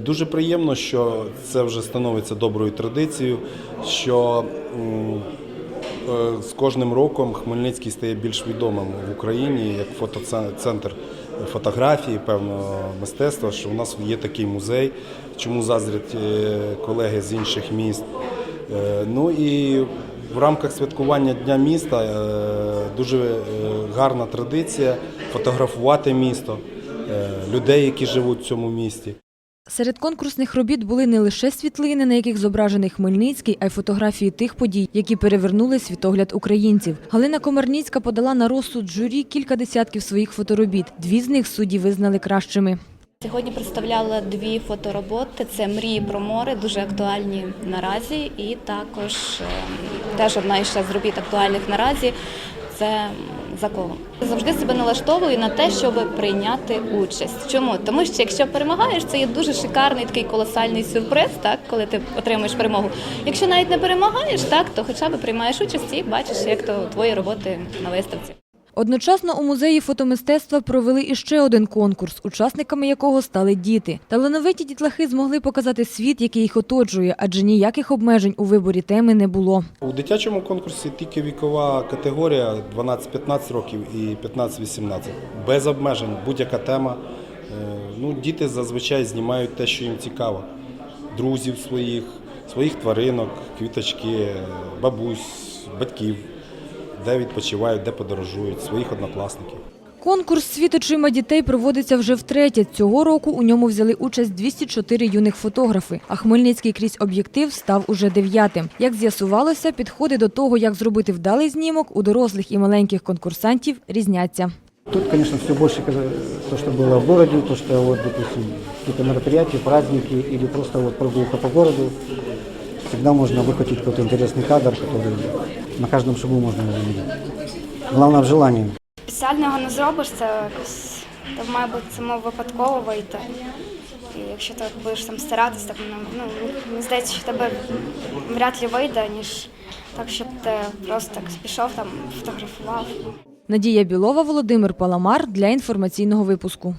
Дуже приємно, що це вже становиться доброю традицією, що е, з кожним роком Хмельницький стає більш відомим в Україні як фотоцентр фотографії, певного мистецтва, що у нас є такий музей, чому заздрять е, колеги з інших міст. Е, Ну і в рамках святкування Дня міста дуже гарна традиція фотографувати місто, людей, які живуть в цьому місті. Серед конкурсних робіт були не лише світлини, на яких зображений Хмельницький, а й фотографії тих подій, які перевернули світогляд українців. Галина Комарніцька подала на розсуд журі кілька десятків своїх фоторобіт. Дві з них судді визнали кращими. Сьогодні представляла дві фотороботи. Це мрії про море, дуже актуальні наразі, і також ем, теж одна із робіт актуальних наразі. Це за кого. Завжди себе налаштовую на те, щоб прийняти участь. Чому? Тому що якщо перемагаєш, це є дуже шикарний такий колосальний сюрприз, так коли ти отримуєш перемогу. Якщо навіть не перемагаєш, так то хоча б приймаєш участь і бачиш, як то твої роботи на виставці. Одночасно у музеї фотомистецтва провели іще один конкурс, учасниками якого стали діти. Талановиті дітлахи змогли показати світ, який їх оточує, адже ніяких обмежень у виборі теми не було. У дитячому конкурсі тільки вікова категорія 12-15 років і 15-18. Без обмежень, будь-яка тема. Е, Ну, діти зазвичай знімають те, що їм цікаво. Друзів своїх, своїх тваринок, квіточки, е, бабусь, батьків, де відпочивають, де подорожують, своїх однокласників. Конкурс «Світ очима дітей проводиться вже втретє. Цього року у ньому взяли участь 204 юних фотографи, а Хмельницький крізь об'єктив став уже дев'ятим. Як з'ясувалося, підходи до того, як зробити вдалий знімок, у дорослих і маленьких конкурсантів різняться. Тут, конечно, все больше э, то, что было в городе, то, что вот, допустим, какие-то мероприятия, праздники или просто вот прогулка по городу. Всегда можно выхватить какой-то интересный кадр, который на каждом шагу можно увидеть. Главное в желании. Спеціально його не зробиш, це якось це має бути само випадково вийти. І якщо ти будеш там старатися, так ну, ну мені здається, що в тебе вряд ли вийде, ніж так, щоб ти просто так пішов там, фотографував. Надія Білова, Володимир Паламар для інформаційного випуску.